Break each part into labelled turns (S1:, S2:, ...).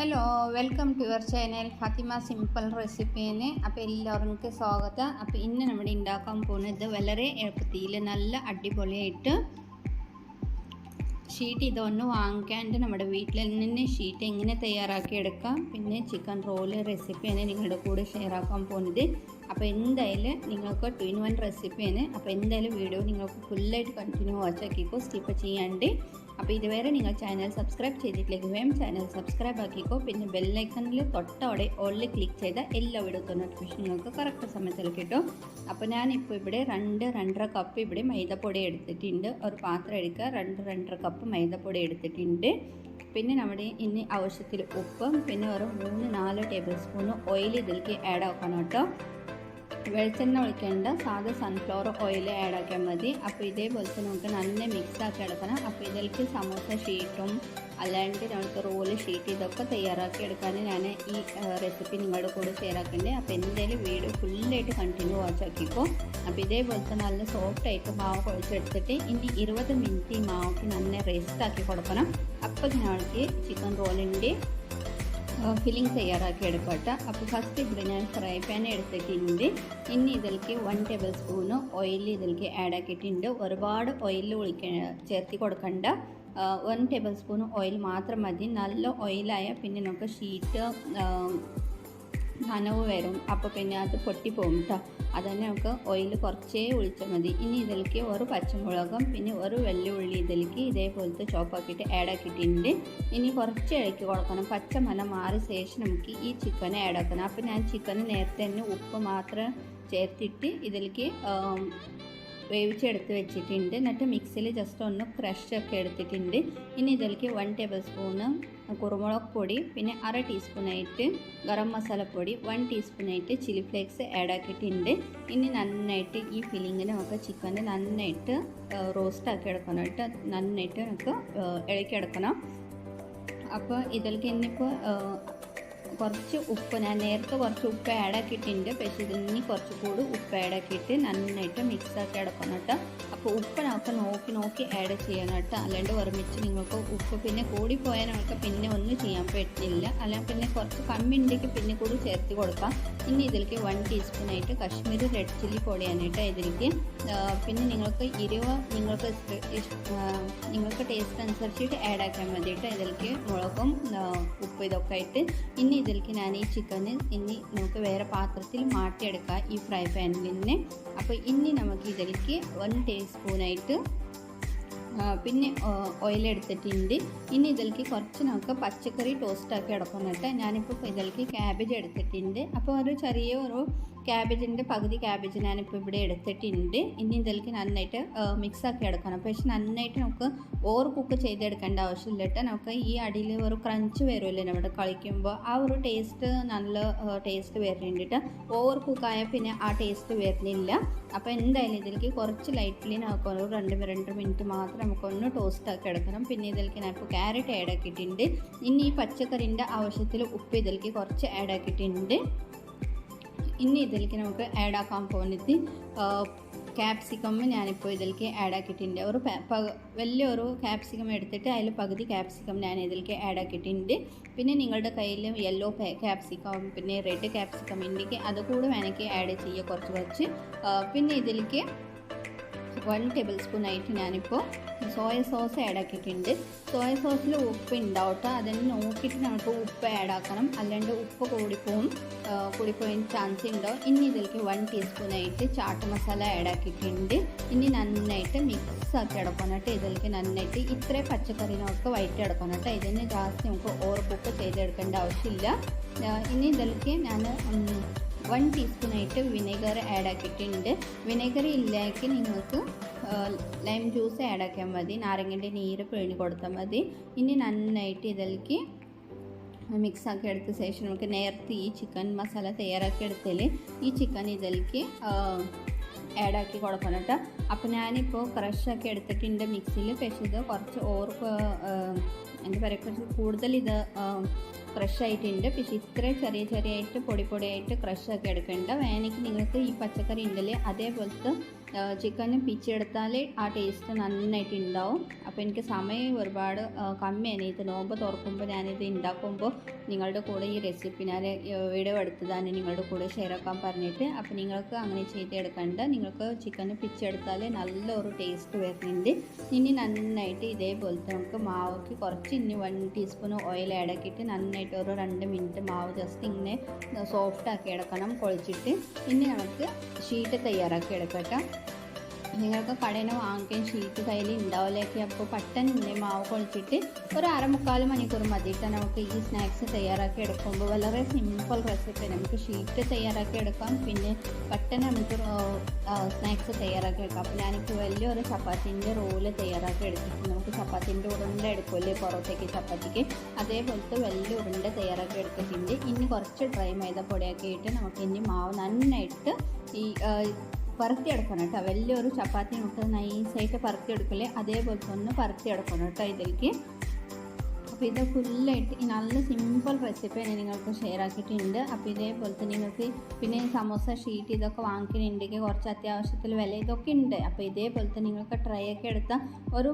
S1: Hello welcome to your channel Fathima simple റെസിപ്പീനെ അപ്പോൾ എല്ലാവർക്കും സ്വാഗതം. അപ്പോൾ ഇന്ന് നമ്മൾ ഉണ്ടാക്കാൻ പോകുന്നത് വളരെ എളുപ്പത്തിൽ നല്ല അടിപൊളിയായിട്ട് ഷീറ്റ് ഇതൊന്ന് വാങ്ങിക്കാണ്ട് നമ്മുടെ വീട്ടിൽ നിന്ന് ഷീറ്റ് എങ്ങനെ തയ്യാറാക്കി എടുക്കാം. പിന്നെ ചിക്കൻ റോൾ റെസിപ്പിയാണ് നിങ്ങളുടെ കൂടെ ഷെയർ ആക്കാൻ പോകുന്നത്. അപ്പോൾ എന്തായാലും നിങ്ങൾക്ക് ടു ഇൻ വൺ റെസിപ്പിയാണ് അപ്പോൾ എന്തായാലും വീഡിയോ നിങ്ങൾക്ക് ഫുള്ളായിട്ട് കണ്ടിന്യൂ വാച്ച് ആക്കിക്കോ. സ്കിപ്പ് ചെയ്യാണ്ട് അപ്പോൾ ഇതുവരെ നിങ്ങൾ ചാനൽ സബ്സ്ക്രൈബ് ചെയ്തിട്ടില്ലെങ്കിൽ വേം ചാനൽ സബ്സ്ക്രൈബ് ആക്കിക്കോ. പിന്നെ ബെല്ലൈക്കണിൽ തൊട്ടവിടെ ഓളിൽ ക്ലിക്ക് ചെയ്ത എല്ലാ വീഡിയോ നോട്ടിഫിക്കേഷൻ നിങ്ങൾക്ക് കറക്റ്റ് സമയത്തിൽ കിട്ടും. അപ്പോൾ ഞാനിപ്പോൾ ഇവിടെ രണ്ട് രണ്ടര കപ്പ് ഇവിടെ മൈദപ്പൊടി എടുത്തിട്ടുണ്ട്. ഒരു പാത്രം എടുക്കുക. രണ്ട് രണ്ടര കപ്പ് മൈദപ്പൊടി എടുത്തിട്ടുണ്ട്. പിന്നെ നമ്മുടെ ഇനി ആവശ്യത്തിൽ ഉപ്പും പിന്നെ ഒരു മൂന്ന് നാല് ടേബിൾ സ്പൂൺ ഓയിൽ ഇതിലേക്ക് ആഡ് ആക്കണം കേട്ടോ. വെളിച്ചെണ്ണ ഒഴിക്കേണ്ട. സാധാ സൺഫ്ലവർ ഓയിൽ ആഡ് ആക്കിയാൽ മതി. അപ്പോൾ ഇതേപോലെ തന്നെ നമുക്ക് നല്ല മിക്സ് ആക്കി എടുക്കണം. അപ്പോൾ ഇതിലേക്ക് സമോസ ഷീറ്റും അല്ലാണ്ട് നമുക്ക് റോൾ ഷീറ്റ് ഇതൊക്കെ തയ്യാറാക്കി എടുക്കാൻ ഞാൻ ഈ റെസിപ്പി നിങ്ങളുടെ കൂടെ ആക്കേണ്ടത് അപ്പോൾ എന്തായാലും വീഡിയോ ഫുള്ളായിട്ട് കണ്ടിന്യൂ വാച്ച് ആക്കിക്കോ. അപ്പോൾ ഇതേപോലെ തന്നെ നല്ല സോഫ്റ്റായിട്ട് മാവ് കുഴച്ചെടുത്തിട്ട് ഇനി ഇരുപത് മിനിറ്റ് ഈ മാവൊക്കെ നല്ല റെസ്റ്റ് ആക്കി കൊടുക്കണം. അപ്പോൾ ഞങ്ങൾക്ക് ചിക്കൻ റോളിന്റെ ഫില്ലിംഗ് തയ്യാറാക്കി എടുക്കട്ടെ അപ്പോൾ ഫസ്റ്റ് ഇവിടെ ഞാൻ ഫ്രൈ പാൻ എടുത്തിട്ടുണ്ട്. ഇനി ഇതിലേക്ക് വൺ ടേബിൾ സ്പൂണ് ഓയിൽ ഇതിലേക്ക് ആഡ് ആക്കിയിട്ടുണ്ട്. ഒരുപാട് ഓയിൽ ഒഴിക്ക ചേർത്തി കൊടുക്കണ്ട. വൺ ടേബിൾ സ്പൂൺ ഓയിൽ മാത്രം മതി. നല്ല ഓയിലായ പിന്നെ നമുക്ക് ഷീറ്റ് നനവ് വരും. അപ്പോൾ പിന്നെ അത് പൊട്ടിപ്പോകും കേട്ടോ അതന്നെ നമുക്ക് ഓയിൽ കുറച്ചേ ഒഴിച്ചാൽ മതി. ഇനി ഇതിലേക്ക് ഒരു പച്ചമുളകും പിന്നെ ഒരു വെള്ളുള്ളി ഇതിലേക്ക് ഇതേപോലത്തെ ചോപ്പാക്കിയിട്ട് ആഡ് ആക്കിയിട്ടുണ്ട്. ഇനി കുറച്ച് ഇളക്കി കൊടുക്കണം. പച്ചമല മാറിയ ശേഷം നമുക്ക് ഈ ചിക്കൻ ആഡ് ആക്കണം. അപ്പോൾ ഞാൻ ചിക്കൻ നേരത്തെ തന്നെ ഉപ്പ് മാത്രം ചേർത്തിട്ട് ഇതിലേക്ക് വേവിച്ചെടുത്ത് വെച്ചിട്ടുണ്ട്. എന്നിട്ട് മിക്സിയിൽ ജസ്റ്റ് ഒന്ന് ക്രഷ് ഒക്കെ എടുത്തിട്ടുണ്ട്. ഇനി ഇതിലേക്ക് വൺ ടേബിൾ സ്പൂണ് കുരുമുളക് പൊടി പിന്നെ അര ടീസ്പൂണായിട്ട് ഗരം മസാലപ്പൊടി വൺ ടീസ്പൂണായിട്ട് ചില്ലി ഫ്ലേക്സ് ആഡ് ആക്കിയിട്ടുണ്ട്. ഇനി നന്നായിട്ട് ഈ ഫില്ലിങ്ങിൽ നമുക്ക് ചിക്കനെ നന്നായിട്ട് റോസ്റ്റ് ആക്കി എടുക്കണം കേട്ടോ. നന്നായിട്ട് നമുക്ക് ഇളക്കിയെടുക്കണം അപ്പോൾ ഇതിലേക്ക് ഇന്നിപ്പോൾ കുറച്ച് ഉപ്പ് ഞാൻ നേരത്തെ കുറച്ച് ഉപ്പ് ആഡ് ആക്കിയിട്ടുണ്ട്. പക്ഷേ ഇതിന് കുറച്ച് കൂടി ഉപ്പ് ആഡ് ആക്കിയിട്ട് നന്നായിട്ട് മിക്സ് ആക്കി അടക്കണം കേട്ടോ. അപ്പോൾ ഉപ്പ് നമുക്ക് നോക്കി നോക്കി ആഡ് ചെയ്യണം കേട്ടോ. അല്ലാണ്ട് ഒരുമിച്ച് നിങ്ങൾക്ക് ഉപ്പ് പിന്നെ കൂടിപ്പോയാൽ നമുക്ക് പിന്നെ ഒന്നും ചെയ്യാൻ പറ്റില്ല. അല്ലെങ്കിൽ പിന്നെ കുറച്ച് കമ്മി പിന്നെ കൂടി ചേർത്ത് കൊടുക്കാം. ഇനി ഇതിലേക്ക് വൺ ടീസ്പൂണായിട്ട് കാശ്മീരി റെഡ് ചില്ലി പൊടിയാണ് കേട്ടോ ഇതിലേക്ക്. പിന്നെ നിങ്ങൾക്ക് ഇരുവ നിങ്ങൾക്ക് നിങ്ങൾക്ക് ടേസ്റ്റ് അനുസരിച്ചിട്ട് ആഡ് ആക്കാൻ കേട്ടോ. ഇതിലേക്ക് മുളകും ഉപ്പ് ഇതൊക്കെ ആയിട്ട്. ഇനി ഇതിലേക്ക് ഞാൻ ഈ ചിക്കന് ഇനി നമുക്ക് വേറെ പാത്രത്തിൽ മാറ്റിയെടുക്കാം ഈ ഫ്രൈ പാനിൽ നിന്ന് അപ്പോൾ ഇനി നമുക്ക് ഇതിലേക്ക് വൺ ടീസ്പൂണായിട്ട് പിന്നെ ഓയിൽ എടുത്തിട്ടുണ്ട്. ഇനി ഇതിലേക്ക് കുറച്ച് നമുക്ക് പച്ചക്കറി ടോസ്റ്റ് ആക്കി എടുക്കണം കേട്ടോ ഞാനിപ്പോൾ ഇതിലേക്ക് ക്യാബേജ് എടുത്തിട്ടുണ്ട്. അപ്പോൾ ഒരു ചെറിയ ഒരു ക്യാബേജിന്റെ പകുതി ക്യാബേജ് ഞാനിപ്പോൾ ഇവിടെ എടുത്തിട്ടുണ്ട്. ഇനി ഇതിലേക്ക് നന്നായിട്ട് മിക്സ് ആക്കി എടുക്കണം. പക്ഷെ നന്നായിട്ട് നമുക്ക് ഓവർ കുക്ക് ചെയ്തെടുക്കേണ്ട ആവശ്യമില്ല കേട്ടോ. നമുക്ക് ഈ അടിയിൽ ഒരു ക്രഞ്ച് വരുമല്ലോ നമ്മുടെ കളിക്കുമ്പോൾ. ആ ഒരു ടേസ്റ്റ് നല്ല ടേസ്റ്റ് വരുന്നുണ്ട് ഓവർ കുക്കായാൽ പിന്നെ ആ ടേസ്റ്റ് വരുന്നില്ല. അപ്പോൾ എന്തായാലും ഇതിലേക്ക് കുറച്ച് ലൈറ്റ്ലി നമുക്ക് ഒരു രണ്ട് രണ്ട് മിനിറ്റ് മാത്രം നമുക്കൊന്ന് ടോസ്റ്റ് ആക്കി എടുക്കണം. പിന്നെ ഇതിലേക്ക് ഞാൻ ഇപ്പോൾ ക്യാരറ്റ് ആഡ് ആക്കിയിട്ടുണ്ട്. ഇനി ഈ പച്ചക്കറിന്റെ ആവശ്യത്തിൽ ഉപ്പ് ഇതിലേക്ക് കുറച്ച് ആഡ് ആക്കിയിട്ടുണ്ട്. ഇനി ഇതിലേക്ക് നമുക്ക് ആഡ് ആക്കാൻ പോകുന്നത് ക്യാപ്സിക്കം ഞാനിപ്പോൾ ഇതിലേക്ക് ആഡ് ആക്കിയിട്ടുണ്ട്. ഒരു വലിയൊരു ക്യാപ്സിക്കം എടുത്തിട്ട് അതിൽ പകുതി ക്യാപ്സിക്കം ഞാൻ ഇതിലേക്ക് ആഡ് ആക്കിയിട്ടുണ്ട്. പിന്നെ നിങ്ങളുടെ കയ്യിൽ യെല്ലോ ക്യാപ്സിക്കം പിന്നെ റെഡ് ക്യാപ്സിക്കം ഉണ്ടെങ്കിൽ അതുകൂടെ വേണമെങ്കിൽ ആഡ് ചെയ്യുക കുറച്ച് കുറച്ച്. പിന്നെ ഇതിലേക്ക് വൺ ടേബിൾ സ്പൂൺ ആയിട്ട് ഞാനിപ്പോൾ സോയ സോസ് ആഡ് ആക്കിയിട്ടുണ്ട്. സോയ സോസിൽ ഉപ്പ് ഉണ്ടാവും കേട്ടോ അതിന് നോക്കിയിട്ട് നമുക്ക് ഉപ്പ് ആഡ് ആക്കണം. അല്ലാണ്ട് ഉപ്പ് കൂടിപ്പോവും കൂടിപ്പോയാൻ ചാൻസ് ഉണ്ടോ? ഇനി ഇതിലേക്ക് വൺ ടീസ്പൂൺ ആയിട്ട് ചാട്ട് മസാല ആഡ് ആക്കിയിട്ടുണ്ട്. ഇനി നന്നായിട്ട് മിക്സ് ആക്കി എടുക്കണം കേട്ടോ ഇതിലേക്ക് നന്നായിട്ട് ഇത്രയും പച്ചക്കറിനൊക്കെ വയറ്റി എടുക്കണം കേട്ടോ ഇതിന് ജാസ്തി നമുക്ക് ഓവർ കുക്ക് ചെയ്തെടുക്കേണ്ട ആവശ്യമില്ല. ഇനി ഇതിലേക്ക് ഞാൻ വൺ ടീസ്പൂണായിട്ട് വിനെഗർ ആഡ് ആക്കിയിട്ടുണ്ട് വിനെഗർ ഇല്ലെങ്കിൽ നിങ്ങൾക്ക് ലൈം ജ്യൂസ് ആഡ് ആക്കിയാൽ മതി. നാരങ്ങന്റെ നീര് പിഴിഞ്ഞ് കൊടുത്താൽ മതി. ഇനി നന്നായിട്ട് ഇതിലേക്ക് മിക്സ് ആക്കി എടുത്ത ശേഷം നമുക്ക് നേരത്തെ ഈ ചിക്കൻ മസാല തയ്യാറാക്കി എടുത്തതിൽ ഈ ചിക്കൻ ഇതിലേക്ക് ആഡ് ആക്കി കൊടുക്കണം കേട്ടോ. അപ്പോൾ ഞാനിപ്പോൾ ക്രഷാക്കി എടുത്തിട്ടുണ്ട് മിക്സിയിൽ പക്ഷേ ഇത് കുറച്ച് ഓർ എന്താ പറയുക കുറച്ച് കൂടുതൽ ഇത് ക്രഷ് ആയിട്ടുണ്ട്. പക്ഷേ ഇത്രയും ചെറിയ ചെറിയായിട്ട് പൊടി പൊടിയായിട്ട് ക്രഷ് ഒക്കെ എടുക്കേണ്ട. വേണമെങ്കിൽ നിങ്ങൾക്ക് ഈ പച്ചക്കറി ഉണ്ടല്ലേ അതേപോലത്തെ ചിക്കൻ പിച്ചെടുത്താൽ ആ ടേസ്റ്റ് നന്നായിട്ട് ഉണ്ടാവും അപ്പോൾ എനിക്ക് സമയം ഒരുപാട് കമ്മിയാണ്. ഇത് നോമ്പ് തുറക്കുമ്പോൾ ഞാനിത് ഉണ്ടാക്കുമ്പോൾ നിങ്ങളുടെ കൂടെ ഈ റെസിപ്പി ഞാൻ വീഡിയോ എടുത്തതാണ്. നിങ്ങളുടെ കൂടെ ഷെയർ ആക്കാൻ പറഞ്ഞിട്ട്. അപ്പോൾ നിങ്ങൾക്ക് അങ്ങനെ ചെയ്തെടുക്കണ്ട നിങ്ങൾക്ക് ചിക്കൻ പിച്ചെടുത്താൽ നല്ലൊരു ടേസ്റ്റ് വരുന്നുണ്ട്. ഇനി നന്നായിട്ട് ഇതേപോലത്തെ നമുക്ക് മാവൊക്കെ കുറച്ച് ഇനി വൺ ടീസ്പൂൺ ഓയിൽ ഇടക്കിയിട്ട് നന്നായിട്ട് ഒരു രണ്ട് മിനിറ്റ് മാവ് ജസ്റ്റ് ഇങ്ങനെ സോഫ്റ്റ് ആക്കി എടുക്കണം കുഴച്ചിട്ട്. ഇനി നമുക്ക് ഷീറ്റ് തയ്യാറാക്കി എടുക്കട്ടെ നിങ്ങൾക്ക് കടയിൽ നിന്ന് വാങ്ങിക്കാൻ ഷീറ്റ് കയ്യിൽ ഉണ്ടാവില്ലേക്ക് അപ്പോൾ പെട്ടെന്ന് മാവ് കുഴച്ചിട്ട് ഒരു അരമുക്കാൽ മണിക്കൂർ മതിയിട്ട് നമുക്ക് ഈ സ്നാക്സ് തയ്യാറാക്കി എടുക്കുമ്പോൾ വളരെ സിമ്പിൾ റെസിപ്പി നമുക്ക് ഷീറ്റ് തയ്യാറാക്കി എടുക്കാം പിന്നെ പെട്ടെന്ന് നമുക്ക് സ്നാക്സ് തയ്യാറാക്കി എടുക്കാം. അപ്പോൾ ഞാനിപ്പോൾ വലിയൊരു ചപ്പാത്തിന്റെ റോൾ തയ്യാറാക്കി എടുത്തിട്ട് നമുക്ക് ചപ്പാത്തിന്റെ ഉരുണ്ട എടുക്കുമല്ലേ പുറത്തേക്ക് ചപ്പാത്തിക്ക്? അതേപോലത്തെ വലിയ ഉരുണ്ട തയ്യാറാക്കി എടുത്തിട്ടുണ്ട്. ഇനി കുറച്ച് ഡ്രൈ മൈദ പൊടിയാക്കിയിട്ട് നമുക്ക് ഇനി മാവ് നന്നായിട്ട് ഈ പരത്തിയെടുക്കണം കേട്ടോ. വലിയൊരു ചപ്പാത്തി മുട്ട നൈസായിട്ട് പരത്തിയെടുക്കില്ലേ അതേപോലെ ഒന്ന് പരത്തിയെടുക്കണം കേട്ടോ ഇതിലേക്ക്. അപ്പോൾ ഇത് ഫുള്ളായിട്ട് നല്ല സിമ്പിൾ റെസിപ്പി തന്നെ നിങ്ങൾക്ക് ഷെയർ ആക്കിയിട്ടുണ്ട്. അപ്പോൾ ഇതേപോലെ തന്നെ നിങ്ങൾക്ക് പിന്നെ സമോസ ഷീറ്റ് ഇതൊക്കെ വാങ്ങിക്കുന്നുണ്ടെങ്കിൽ കുറച്ച് അത്യാവശ്യത്തിൽ വില ഇതൊക്കെ ഉണ്ട്. അപ്പോൾ ഇതേപോലെ തന്നെ നിങ്ങൾക്ക് ട്രൈ ഒക്കെ എടുത്താൽ ഒരു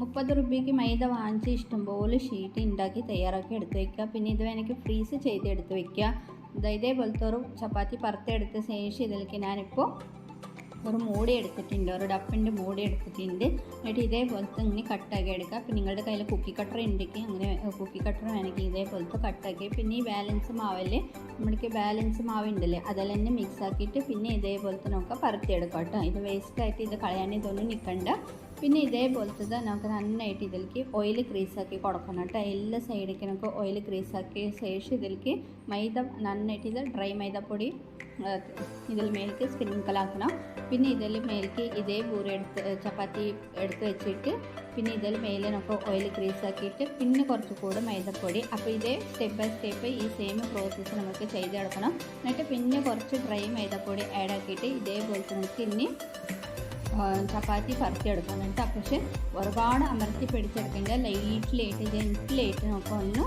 S1: മുപ്പത് റുപ്യക്ക് മൈദ വാങ്ങിച്ച് ഇഷ്ടംപോലെ ഷീറ്റ് ഉണ്ടാക്കി തയ്യാറാക്കി എടുത്ത് വയ്ക്കുക പിന്നെ ഇത് വേണമെങ്കിൽ ഫ്രീസ് ചെയ്ത് എടുത്ത് വെക്കുക. ഇതാ ഇതേപോലത്തെ ഒരു ചപ്പാത്തി പറത്തെടുത്ത ശേഷം ഇതിലേക്ക് ഞാനിപ്പോൾ ഒരു മൂടി എടുത്തിട്ടുണ്ട്. ഒരു ഡപ്പിന്റെ മൂടി എടുത്തിട്ടുണ്ട്. എന്നിട്ട് ഇതേപോലത്തെ ഇങ്ങനെ കട്ടാക്കി എടുക്കുക. പിന്നെ നിങ്ങളുടെ കയ്യിൽ കുക്കി കട്ടർ ഉണ്ടെങ്കിൽ അങ്ങനെ കുക്കി കട്ടർ വേണമെങ്കിൽ ഇതേപോലത്തെ കട്ടാക്കി പിന്നെ ഈ ബാലൻസ് മാവല്ലേ നമ്മൾക്ക് ബാലൻസ് മാവ് ഉണ്ടല്ലേ അതെല്ലാം തന്നെ മിക്സ് ആക്കിയിട്ട് പിന്നെ ഇതേപോലത്തെ നമുക്ക് പരത്തിയെടുക്കാം കേട്ടോ. ഇത് വേസ്റ്റ് ആയിട്ട് ഇത് കളയാൻ ഇതൊന്നും നിൽക്കണ്ട പിന്നെ ഇതേപോലത്തെ നമുക്ക് നന്നായിട്ട് ഇതിലേക്ക് ഓയിൽ ക്രീസാക്കി കൊടുക്കണം കേട്ടോ. എല്ലാ സൈഡിലേക്ക് നമുക്ക് ഓയിൽ ക്രീസാക്കിയ ശേഷം ഇതിലേക്ക് മൈദ നന്നായിട്ട് ഇത് ഡ്രൈ മൈദപ്പൊടി ഇതിൽ മേലേക്ക് സ്പ്രിങ്കിളാക്കണം പിന്നെ ഇതിൽ മേലേക്ക് ഇതേ പൂരി എടുത്ത് ചപ്പാത്തി എടുത്ത് വെച്ചിട്ട് പിന്നെ ഇതിൽ മേലെ നമുക്ക് ഓയിൽ ക്രീസാക്കിയിട്ട് പിന്നെ കുറച്ച് കൂടെ മൈദപ്പൊടി. അപ്പോൾ ഇതേ സ്റ്റെപ്പ് ബൈ സ്റ്റെപ്പ് ഈ സെയിം പ്രോസസ്സ് നമുക്ക് ചെയ്തെടുക്കണം. എന്നിട്ട് പിന്നെ കുറച്ച് ഡ്രൈ മൈദപ്പൊടി ആഡ് ആക്കിയിട്ട് ഇതേപോലത്തെ നമുക്ക് ഇനി ചപ്പാത്തി പരത്തിയെടുക്കണം എന്നിട്ട് പക്ഷെ ഒരുപാട് അമർത്തി പിടിച്ചെടുക്കേണ്ട ലൈറ്റിലായിട്ട് ജെന്റിലായിട്ട് നമുക്ക് ഒന്ന്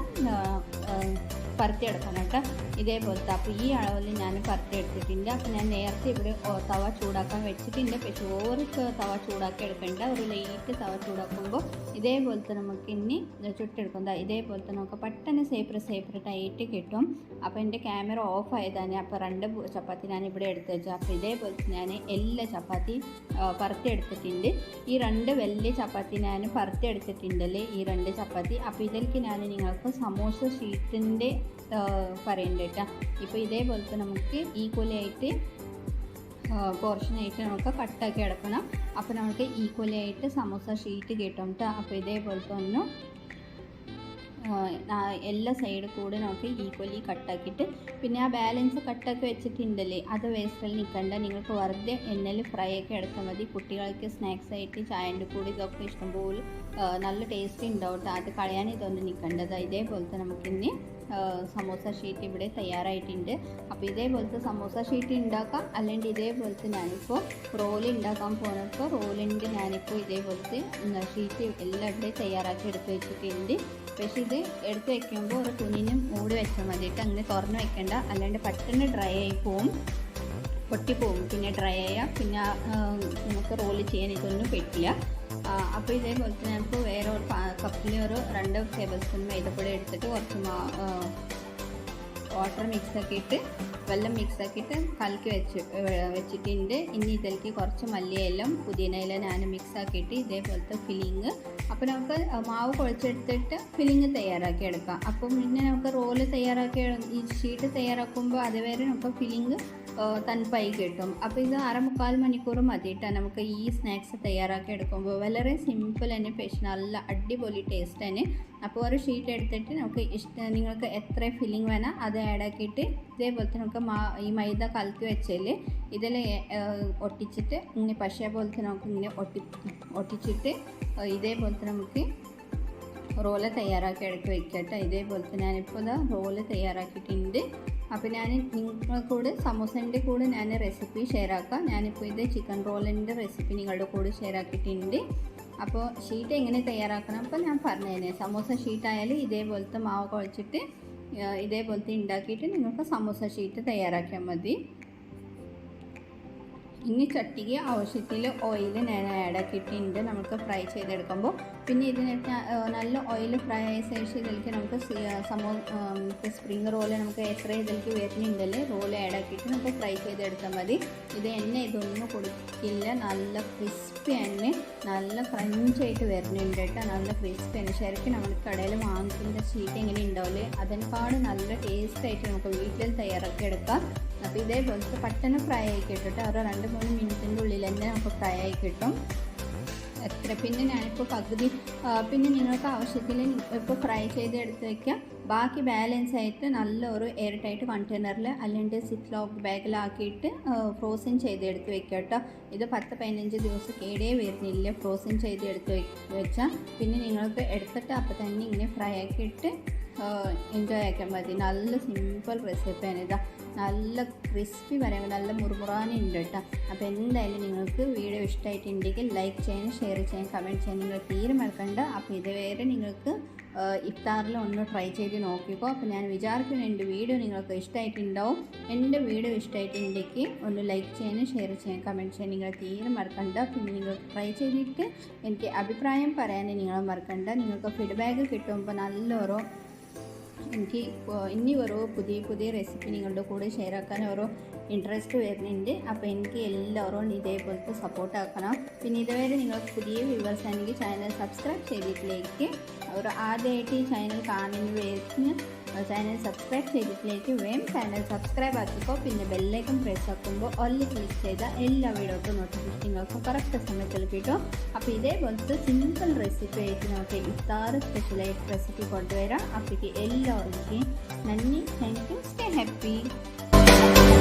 S1: ആ, പരത്തിയെടുക്കണം കേട്ടോ ഇതേപോലത്തെ. അപ്പോൾ ഈ അളവിൽ ഞാൻ പരത്തിയെടുത്തിട്ടുണ്ട്. അപ്പോൾ ഞാൻ നേരത്തെ ഇവിടെ തവ ചൂടാക്കാൻ വെച്ചിട്ടുണ്ട്. പക്ഷേ ചോറ് തവ ചൂടാക്കി എടുക്കേണ്ട. ഒരു ലൈറ്റ് തവ ചൂടാക്കുമ്പോൾ ഇതേപോലത്തെ നമുക്ക് ഇനി ചുട്ടെടുക്കും. ഇതേപോലത്തെ നമുക്ക് പെട്ടെന്ന് സേപ്പറേറ്റ് സേപ്പറേറ്റ് ടൈറ്റ് കിട്ടും. അപ്പോൾ എന്റെ ക്യാമറ ഓഫ് ആയതാണ്. അപ്പോൾ രണ്ട് ചപ്പാത്തി ഞാൻ ഇവിടെ എടുത്ത് വെച്ചു. അപ്പോൾ ഇതേപോലത്തെ ഞാൻ എല്ലാ ചപ്പാത്തി ആ, പരത്തി എടുത്തിട്ടുണ്ട് ഈ രണ്ട് വലിയ ചപ്പാത്തി ഞാൻ പരത്തി എടുത്തിട്ടുണ്ടല്ലേ ഈ രണ്ട് ചപ്പാത്തി. അപ്പോൾ ഇതിലേക്ക് ഞാൻ നിങ്ങൾക്ക് സമോസ ഷീറ്റിന്റെ പറയുന്നുണ്ട് കേട്ടോ ഇപ്പോൾ ഇതേപോലത്തെ നമുക്ക് ഈക്വലി ആയിട്ട് പോർഷനായിട്ട് നമുക്ക് കട്ടാക്കി എടുക്കണം. അപ്പോൾ നമുക്ക് ഈക്വലി ആയിട്ട് സമോസ ഷീറ്റ് കിട്ടും കേട്ടോ അപ്പോൾ ഇതേപോലത്തെ ഒന്ന് എല്ലാ സൈഡ് കൂടെ നമുക്ക് ഈക്വലി കട്ടാക്കിയിട്ട് പിന്നെ ആ ബാലൻസ് കട്ടാക്കി വെച്ചിട്ടുണ്ടല്ലേ അത് വേസ്റ്റിൽ നിൽക്കണ്ട നിങ്ങൾക്ക് വെറുതെ എണ്ണയിൽ ഫ്രൈ ഒക്കെ എടുത്താൽ മതി. കുട്ടികൾക്ക് സ്നാക്സ് ആയിട്ട് ചായന്റെ കൂടെ ഇതൊക്കെ ഇഷ്ടംപോലെ നല്ല ടേസ്റ്റ് ഉണ്ടാവും കേട്ടോ അത് കളയാൻ ഇതൊന്നും നിൽക്കേണ്ടത് ഇതേപോലത്തെ നമുക്കിനി സമോസ ഷീറ്റ് ഇവിടെ തയ്യാറായിട്ടുണ്ട്. അപ്പോൾ ഇതേപോലത്തെ സമോസ ഷീറ്റ് ഉണ്ടാക്കാം അല്ലെങ്കിൽ ഇതേപോലത്തെ ഞാനിപ്പോൾ റോൾ ഉണ്ടാക്കാൻ പോകുന്നപ്പോൾ റോളിന്റെ ഞാനിപ്പോൾ ഇതേപോലത്തെ ഷീറ്റ് എല്ലാം ഇവിടെ തയ്യാറാക്കി എടുത്ത് വെച്ചിട്ടുണ്ട്. പക്ഷേ ഇത് എടുത്ത് വെക്കുമ്പോൾ ഒരു തുണിനും മൂടി വെച്ചാൽ മതിയിട്ട് അങ്ങനെ തുറന്ന് വെക്കേണ്ട. അല്ലാണ്ട് പെട്ടെന്ന് ഡ്രൈ ആയി പോവും. പൊട്ടിപ്പോവും. പിന്നെ ഡ്രൈ ആയാൽ പിന്നെ നമുക്ക് റോൾ ചെയ്യാൻ ഇതൊന്നും പറ്റില്ല. അപ്പോൾ ഇതേപോലെ തന്നെ നമുക്ക് വേറെ ഒരു കപ്പിൽ ഒരു രണ്ട് ടേബിൾ സ്പൂൺ മൈദപ്പൊടി എടുത്തിട്ട് കുറച്ച് വാട്ടർ മിക്സ് ആക്കിയിട്ട് വെള്ളം മിക്സ് ആക്കിയിട്ട് കലക്കി വെച്ച് വെച്ചിട്ടുണ്ട് ഇനി ഇതിലേക്ക് കുറച്ച് മല്ലിയിലും പുതിനയില ഞാൻ മിക്സ് ആക്കിയിട്ട് ഇതേപോലത്തെ ഫില്ലിങ് അപ്പോൾ നമുക്ക് മാവ് കുഴച്ചെടുത്തിട്ട് ഫില്ലിങ് തയ്യാറാക്കി എടുക്കാം. അപ്പം പിന്നെ നമുക്ക് റോൾ തയ്യാറാക്കി ഈ ഷീറ്റ് തയ്യാറാക്കുമ്പോൾ അതുവരെ നമുക്ക് ഫില്ലിങ് തണുപ്പായി കിട്ടും. അപ്പോൾ ഇത് അരമുക്കാൽ മണിക്കൂർ മതിയിട്ടാ നമുക്ക് ഈ സ്നാക്സ് തയ്യാറാക്കി എടുക്കുമ്പോൾ. വളരെ സിമ്പിൾ തന്നെ പക്ഷെ നല്ല അടിപൊളി ടേസ്റ്റ് തന്നെ. അപ്പോൾ ഒരു ഷീറ്റ് എടുത്തിട്ട് നമുക്ക് ഇഷ്ടം നിങ്ങൾക്ക് എത്ര ഫില്ലിംഗ് വേണം അത് ആഡ് ആക്കിയിട്ട് ഇതേപോലെ തന്നെ നമുക്ക് മാ ഈ മൈദ കലക്കി വെച്ചാൽ ഇതിൽ ഒട്ടിച്ചിട്ട് ഇങ്ങനെ പശ പോലത്തെ നമുക്ക് ഇങ്ങനെ ഒട്ടി ഒട്ടിച്ചിട്ട് ഇതേപോലെ ഇതേപോലത്തെ നമുക്ക് റോൾ തയ്യാറാക്കി എടുത്ത് വെക്കട്ടെ. തന്നെ ഞാനിപ്പോൾ ഇതാ റോൾ തയ്യാറാക്കിയിട്ടുണ്ട്. അപ്പോൾ ഞാൻ നിങ്ങളുടെ കൂടെ സമോസന്റെ കൂടെ ഞാൻ റെസിപ്പി ഷെയർ ആക്കാം. ഞാനിപ്പോൾ ഇത് ചിക്കൻ റോളിന്റെ റെസിപ്പി നിങ്ങളുടെ കൂടെ ഷെയർ ആക്കിയിട്ടുണ്ട്. അപ്പോൾ ഷീറ്റ് എങ്ങനെ തയ്യാറാക്കണം? അപ്പോൾ ഞാൻ പറഞ്ഞുതന്നെ സമോസ ഷീറ്റ് ഇതേപോലത്തെ മാവ് കുഴച്ചിട്ട് ഇതേപോലത്തെ ഉണ്ടാക്കിയിട്ട് നിങ്ങൾക്ക് സമോസ ഷീറ്റ് തയ്യാറാക്കിയാൽ മതി. ഇനി ചട്ടിക്ക് ആവശ്യത്തിൽ ഓയിൽ ഞാൻ ആഡ് ആക്കിയിട്ടുണ്ട്. നമുക്ക് ഫ്രൈ ചെയ്തെടുക്കുമ്പോൾ പിന്നെ ഇതിനൊക്കെ നല്ല ഓയിൽ ഫ്രൈ ആയ ശേഷം ഇതിലേക്ക് നമുക്ക് സമോ സ്പ്രിങ് റോൾ നമുക്ക് എത്ര ഇതിലേക്ക് വരുന്നുണ്ടല്ലേ? റോൾ ആഡ് ആക്കിയിട്ട് നമുക്ക് ഫ്രൈ ചെയ്തെടുത്താൽ മതി. ഇത് എണ്ണ ഇതൊന്നും കൊടുക്കില്ല. നല്ല ക്രിസ്പി എണ്ണ നല്ല ക്രഞ്ചായിട്ട് വരുന്നുണ്ട് കേട്ടോ. നല്ല ക്രിസ്പി എണ്ണ. ശരിക്കും നമ്മൾ കടയിൽ വാങ്ങിക്കുന്ന ചീറ്റ് എങ്ങനെ ഉണ്ടാവില്ലേ അതിനേക്കാട് നല്ല ടേസ്റ്റ് ആയിട്ട് നമുക്ക് വീട്ടിൽ തയ്യാറാക്കി എടുക്കാം. അപ്പോൾ ഇതേപോലത്തെ പെട്ടെന്ന് ഫ്രൈ ആയി കിട്ടും കേട്ടോ. ഒരു രണ്ട് മൂന്ന് മിനിറ്റിന്റെ ഉള്ളിൽ തന്നെ നമുക്ക് ഫ്രൈ ആയി കിട്ടും. എത്ര? പിന്നെ ഞാനിപ്പോൾ പകുതി പിന്നെ നിങ്ങൾക്ക് ആവശ്യത്തിൽ ഇപ്പോൾ ഫ്രൈ ചെയ്ത് എടുത്ത് വയ്ക്കുക ബാക്കി ബാലൻസ് ആയിട്ട് നല്ല ഒരു എയർ ടൈറ്റ് കണ്ടെയ്നറിൽ അല്ലെങ്കിൽ സിറ്റ് ലോക്ക് ബാഗിലാക്കിയിട്ട് ഫ്രോസൺ ചെയ്തെടുത്ത് വെക്കുക കേട്ടോ. ഇത് പത്ത് പതിനഞ്ച് ദിവസം കേടേ വരുന്നില്ല. ഫ്രോസൺ ചെയ്ത് എടുത്ത് വെച്ചാൽ പിന്നെ നിങ്ങൾക്ക് എടുത്തിട്ട് അപ്പോൾ തന്നെ ഇങ്ങനെ ഫ്രൈ ആക്കിയിട്ട് എൻജോയ് ആക്കാൻ മതി. നല്ല സിമ്പിൾ റെസിപ്പി ആണ് ഇതാ. നല്ല ക്രിസ്പി പറയാൻ നല്ല മുറുമുറാനുണ്ട് കേട്ടോ. അപ്പോൾ എന്തായാലും നിങ്ങൾക്ക് വീഡിയോ ഇഷ്ടമായിട്ടുണ്ടെങ്കിൽ ലൈക്ക് ചെയ്യാൻ ഷെയർ ചെയ്യാൻ കമന്റ് ചെയ്യാൻ നിങ്ങൾ തീരെ മറക്കണ്ട അപ്പോൾ ഇതുവരെ നിങ്ങൾക്ക് ഇഫ്താറിൽ ഒന്ന് ട്രൈ ചെയ്ത് നോക്കിക്കോ. അപ്പോൾ ഞാൻ വിചാരിക്കുന്നു എന്റെ വീഡിയോ നിങ്ങൾക്ക് ഇഷ്ടമായിട്ടുണ്ടാവും എന്റെ വീഡിയോ ഇഷ്ടമായിട്ടുണ്ടെങ്കിൽ ഒന്ന് ലൈക്ക് ചെയ്യാനും ഷെയർ ചെയ്യാൻ കമന്റ് ചെയ്യാൻ നിങ്ങൾ തീരെ മറക്കണ്ട. പിന്നെ നിങ്ങൾ ട്രൈ ചെയ്തിട്ട് എനിക്ക് അഭിപ്രായം പറയാൻ നിങ്ങൾ മറക്കണ്ട. നിങ്ങൾക്ക് ഫീഡ്ബാക്ക് കിട്ടുമ്പോൾ നല്ലൊരു എനിക്ക് ഇനി ഓരോ പുതിയ പുതിയ റെസിപ്പി നിങ്ങളുടെ കൂടെ ഷെയർ ആക്കാൻ ഓരോ ഇൻട്രസ്റ്റ് വരുന്നുണ്ട്. അപ്പോൾ എനിക്ക് എല്ലാവരും ഇതേപോലത്തെ സപ്പോർട്ട് ആക്കണം. പിന്നെ ഇതുവരെ നിങ്ങൾ പുതിയ വ്യൂവേഴ്സ് ആണെങ്കിൽ ചാനൽ സബ്സ്ക്രൈബ് ചെയ്തിട്ടിലേക്ക് അവർ ആദ്യമായിട്ട് ഈ ചാനൽ കാണുന്നവർക്ക് ചാനൽ സബ്സ്ക്രൈബ് ചെയ്തിട്ടിലേക്ക് വേം ചാനൽ സബ്സ്ക്രൈബ് ആക്കിക്കോ. പിന്നെ ബെല്ലൈക്കൺ പ്രസ് ആക്കുമ്പോൾ ഒല്ലി ക്ലിക്ക് ചെയ്താൽ എല്ലാ വീഡിയോക്കും നോട്ടിഫിക്കേഷൻ നിങ്ങൾക്ക് കറക്റ്റ് സമയത്തിൽ കിട്ടും അപ്പോൾ ഇതേപോലത്തെ സിമ്പിൾ റെസിപ്പി ആയിട്ട് നമുക്ക് ഇത്താറ് സ്പെഷ്യലായിട്ട് റെസിപ്പി കൊണ്ടുവരാം. അപ്പോഴേക്ക് എല്ലാവർക്കും करूँगी नन्नी थैंक यू स्टे हैप्पी।